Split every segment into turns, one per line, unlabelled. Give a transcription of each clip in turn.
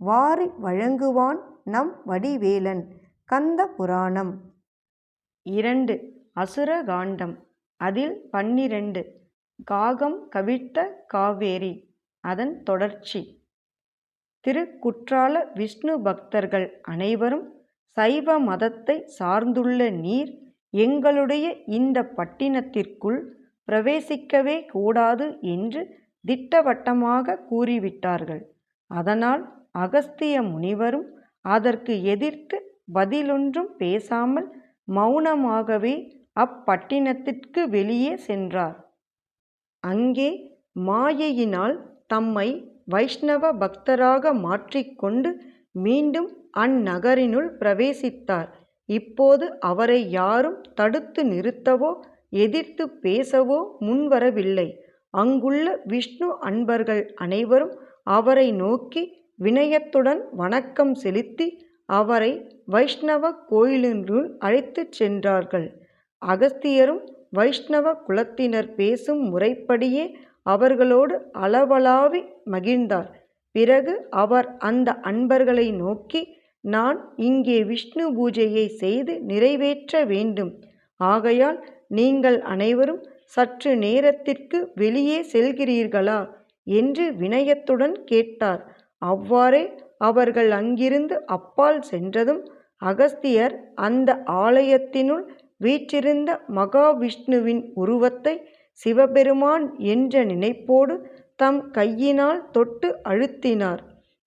வாரி வழங்குவான் நம் வடிவேலன். கந்த புராணம். இரண்டு. அசுர காண்டம். அதில் பன்னிரண்டு. காகம் கவிழ்த்த காவேரி. அதன் தொடர்ச்சி. திருக்குற்றால விஷ்ணு பக்தர்கள் அனைவரும் சைவ மதத்தை சார்ந்துள்ள நீர் எங்களுடைய இந்த பட்டினத்திற்குள் பிரவேசிக்கவே கூடாது என்று திட்டவட்டமாக கூறிவிட்டார்கள். அதனால் அகஸ்திய முனிவரும் அதற்கு எதிர்த்து பதிலொன்றும் பேசாமல் மௌனமாகவே அப்பட்டினத்திற்கு வெளியே சென்றார். அங்கே மாயையினால் தம்மை வைஷ்ணவ பக்தராக மாற்றிக்கொண்டு மீண்டும் அந்நகரினுள் பிரவேசித்தார். இப்போது அவரை யாரும் தடுத்து நிறுத்தவோ எதிர்த்து பேசவோ முன்வரவில்லை. அங்குள்ள விஷ்ணு அன்பர்கள் அனைவரும் அவரை நோக்கி வினயத்துடன் வணக்கம் செலுத்தி அவரை வைஷ்ணவ கோயிலினுள் அழைத்துச் சென்றார்கள். அகஸ்தியரும் வைஷ்ணவ குலத்தினர் பேசும் முறைப்படியே அவர்களோடு அளவளாவி மகிழ்ந்தார். பிறகு அவர் அந்த அன்பர்களை நோக்கி நான் இங்கே விஷ்ணு பூஜையை செய்து நிறைவேற்ற வேண்டும். ஆகையால் நீங்கள் அனைவரும் சற்று நேரத்திற்கு வெளியே செல்கிறீர்களா? என்று வினயத்துடன் கேட்டார். அவ்வாறே அவர்கள் அங்கிருந்து அப்பால் சென்றதும் அகஸ்தியர் அந்த ஆலயத்தினுள் வீற்றிருந்த மகாவிஷ்ணுவின் உருவத்தை சிவபெருமான் என்ற நினைப்போடு தம் கையினால் தொட்டு அழுத்தினார்.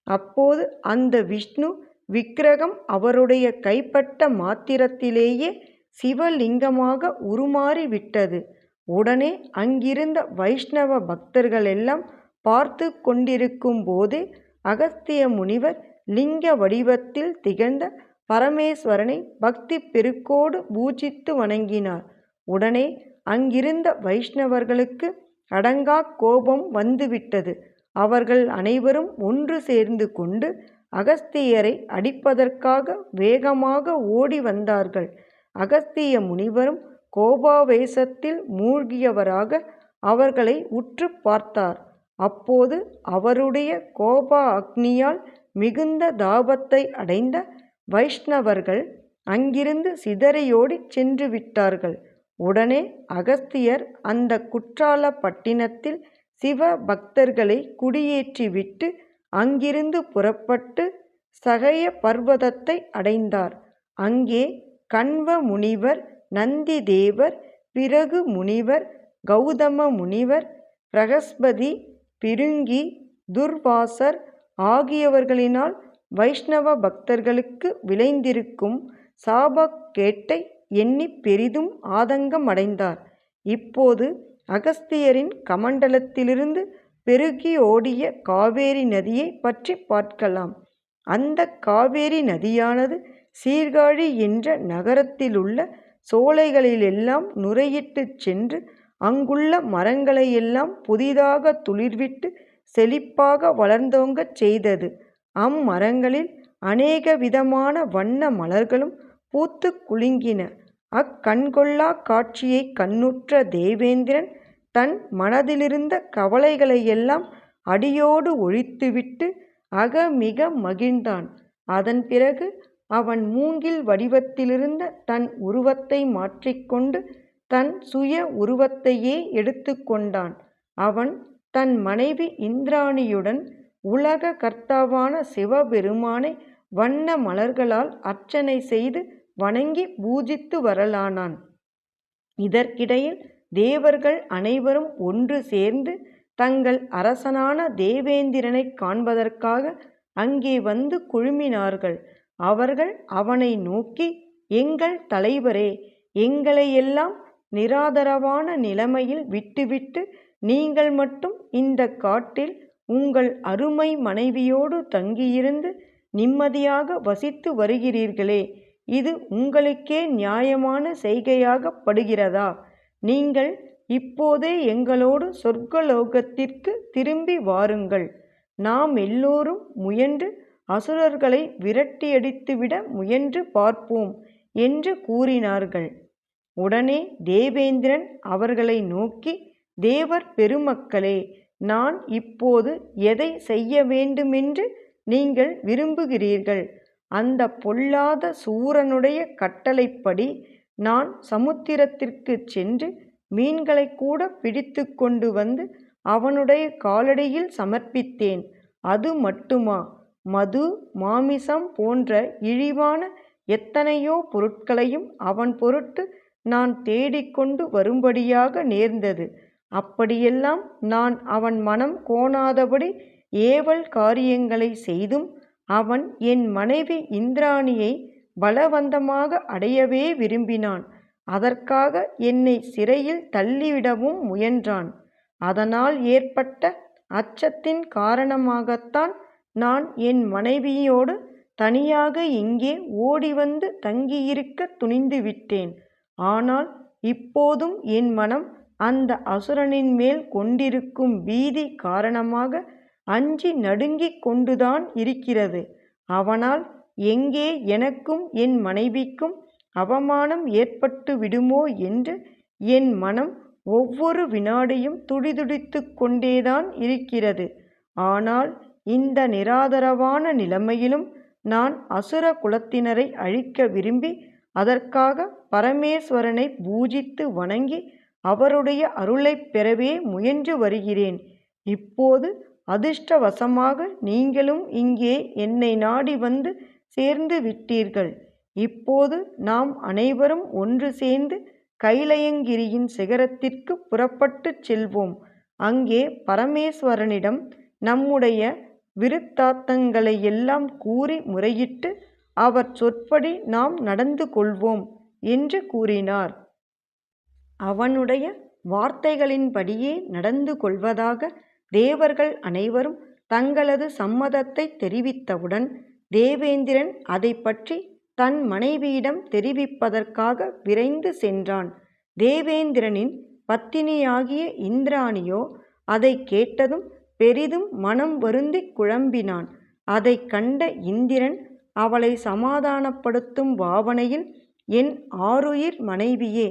அப்போது அந்த விஷ்ணு விக்கிரகம் அவருடைய கைப்பட்ட மாத்திரத்திலேயே சிவலிங்கமாக உருமாறிவிட்டது. உடனே அங்கிருந்த வைஷ்ணவ பக்தர்களெல்லாம் பார்த்து கொண்டிருக்கும் போதே அகஸ்திய முனிவர் லிங்க வடிவத்தில் திகழ்ந்த பரமேஸ்வரனை பக்தி பெருக்கோடு பூஜித்து வணங்கினார். உடனே அங்கிருந்த வைஷ்ணவர்களுக்கு அடங்கா கோபம் வந்துவிட்டது. அவர்கள் அனைவரும் ஒன்று சேர்ந்து கொண்டு அகஸ்தியரை அடிப்பதற்காக வேகமாக ஓடி வந்தார்கள். அகஸ்திய முனிவரும் கோபாவேசத்தில் மூழ்கியவராக அவர்களை உற்று பார்த்தார். அப்போது அவருடைய கோப அக்னியால் மிகுந்த தாபத்தை அடைந்த வைஷ்ணவர்கள் அங்கிருந்து சிதறியோடிச் சென்று விட்டார்கள் உடனே அகஸ்தியர் அந்த குற்றால பட்டினத்தில் சிவ பக்தர்களை குடியேற்றிவிட்டு அங்கிருந்து புறப்பட்டு சகய பர்வதத்தை அடைந்தார். அங்கே கண்வ முனிவர் நந்தி தேவர் பிறகு முனிவர் கௌதம முனிவர் பிரகஸ்பதி பிருங்கி துர்வாசர் ஆகியவர்களினால் வைஷ்ணவ பக்தர்களுக்கு விளைந்திருக்கும் சாபக்கேட்டை எண்ணி பெரிதும் ஆதங்கமடைந்தார். இப்போது அகஸ்தியரின் கமண்டலத்திலிருந்து பெருகி ஓடிய காவேரி நதியை பற்றி பார்க்கலாம். அந்த காவேரி நதியானது சீர்காழி என்ற நகரத்திலுள்ள சோலைகளிலெல்லாம் நுரையிட்டுச் சென்று அங்குள்ள மரங்களையெல்லாம் புதிதாக துளிர்விட்டு செழிப்பாக வளர்ந்தோங்கச் செய்தது. அம்மரங்களில் அநேக விதமான வண்ண மலர்களும் பூத்து குலுங்கின. அக்கண்கொள்ளாக் காட்சியைக் கண்ணுற்ற தேவேந்திரன் தன் மனதிலிருந்த கவலைகளையெல்லாம் அடியோடு ஒழித்துவிட்டு அகமிக மகிழ்ந்தான். அதன் பிறகு அவன் மூங்கில் வடிவத்திலிருந்த தன் உருவத்தை மாற்றிக்கொண்டு தன் சுய உருவத்தையே எடுத்து கொண்டான். அவன் தன் மனைவி இந்திராணியுடன் உலக கர்த்தாவான சிவபெருமானை வண்ண மலர்களால் அர்ச்சனை செய்து வணங்கி பூஜித்து வரலானான். இதற்கிடையில் தேவர்கள் அனைவரும் ஒன்று சேர்ந்து தங்கள் அரசனான தேவேந்திரனை காண்பதற்காக அங்கே வந்து குழுமினார்கள். அவர்கள் அவனை நோக்கி எங்கள் தலைவரே எங்களையெல்லாம் நிராதரவான நிலைமையில் விட்டுவிட்டு நீங்கள் மட்டும் இந்த காட்டில் உங்கள் அருமை மனைவியோடு தங்கியிருந்து நிம்மதியாக வசித்து வருகிறீர்களே இது உங்களுக்கே நியாயமான செய்கையாகப்படுகிறதா நீங்கள் இப்போதே எங்களோடு சொர்க்கலோகத்திற்கு திரும்பி வாருங்கள். நாம் எல்லோரும் முயன்று அசுரர்களை விரட்டியடித்துவிட முயன்று பார்ப்போம் என்று கூறினார்கள். உடனே தேவேந்திரன் அவர்களை நோக்கி தேவர் பெருமக்களே நான் இப்போது எதை செய்ய வேண்டுமென்று நீங்கள் விரும்புகிறீர்கள்? அந்த பொல்லாத சூரனுடைய கட்டளைப்படி நான் சமுத்திரத்திற்குச் சென்று மீன்களை கூட பிடித்து கொண்டு வந்து அவனுடைய காலடியில் சமர்ப்பித்தேன். அது மட்டுமா? மது மாமிசம் போன்ற இழிவான எத்தனையோ பொருட்களையும் அவன் பொருட்டு நான் தேடிக்கொண்டு வரும்படியாக நேர்ந்தது. அப்படியெல்லாம் நான் அவன் மனம் கோணாதபடி ஏவல் காரியங்களை செய்தும் அவன் என் மனைவி இந்திராணியை பலவந்தமாக அடையவே விரும்பினான். அதற்காக என்னை சிறையில் தள்ளிவிடவும் முயன்றான். அதனால் ஏற்பட்ட அச்சத்தின் காரணமாகத்தான் நான் என் மனைவியோடு தனியாக இங்கே ஓடிவந்து தங்கியிருக்க துணிந்துவிட்டேன். ஆனால் இப்போதும் என் மனம் அந்த அசுரனின் மேல் கொண்டிருக்கும் பீதி காரணமாக அஞ்சி நடுங்கிக் கொண்டுதான் இருக்கிறது. அவனால் எங்கே எனக்கும் என் மனைவிக்கும் அவமானம் ஏற்பட்டு விடுமோ என்று என் மனம் ஒவ்வொரு வினாடியும் துடிதுடித்து கொண்டேதான் இருக்கிறது. ஆனால் இந்த நிராதரவான நிலைமையிலும் நான் அசுர குலத்தினரை அழிக்க விரும்பி அதற்காக பரமேஸ்வரனை பூஜித்து வணங்கி அவருடைய அருளைப் பெறவே முயன்று வருகிறேன். இப்போது அதிர்ஷ்டவசமாக நீங்களும் இங்கே என்னை நாடி வந்து சேர்ந்து விட்டீர்கள். இப்போது நாம் அனைவரும் ஒன்று சேர்ந்து கைலயங்கிரியின் சிகரத்திற்கு புறப்பட்டுச் செல்வோம். அங்கே பரமேஸ்வரனிடம் நம்முடைய விருத்தாத்தங்களை எல்லாம் கூறி முறையிட்டு அவர் சொற்படி நாம் நடந்து கொள்வோம். என்று கூறினார். அவனுடைய வார்த்தைகளின்படியே நடந்து கொள்வதாக தேவர்கள் அனைவரும் தங்களது சம்மதத்தை தெரிவித்தவுடன் தேவேந்திரன் அதை பற்றி தன் மனைவியிடம் தெரிவிப்பதற்காக விரைந்து சென்றான். தேவேந்திரனின் பத்தினியாகிய இந்திராணியோ அதை கேட்டதும் பெரிதும் மனம் வருந்தி குழம்பினான். அதை கண்ட இந்திரன் அவளை சமாதானப்படுத்தும் பாவனையில் என் ஆருயிர் மனைவியே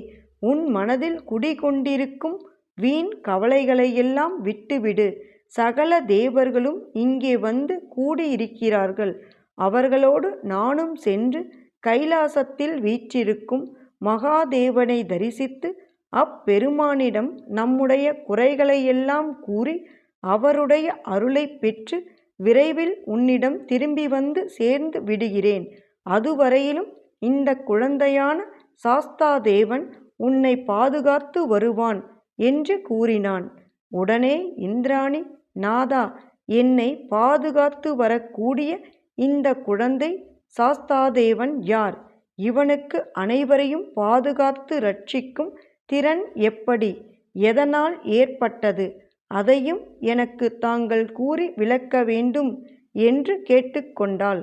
உன் மனதில் குடிகொண்டிருக்கும் வீண் கவலைகளையெல்லாம் விட்டுவிடு. சகல தேவர்களும் இங்கே வந்து கூடியிருக்கிறார்கள். அவர்களோடு நானும் சென்று கைலாசத்தில் வீற்றிருக்கும் மகாதேவனை தரிசித்து அப்பெருமானிடம் நம்முடைய குறைகளையெல்லாம் கூறி அவருடைய அருளை பெற்று விரைவில் உன்னிடம் திரும்பி வந்து சேர்ந்து விடுகிறேன். அதுவரையிலும் இந்த குழந்தையான சாஸ்தாதேவன் உன்னை பாதுகாத்து வருவான் என்று கூறினான். உடனே இந்திராணி நாதா என்னை பாதுகாத்து வரக்கூடிய இந்த குழந்தை சாஸ்தாதேவன் யார்? இவனுக்கு அனைவரையும் பாதுகாத்து ரட்சிக்கும் திறன் எப்படி? எதனால் ஏற்பட்டது? அதையும் எனக்கு தாங்கள் கூறி விளக்க வேண்டும் என்று கேட்டுக்கொண்டாள்.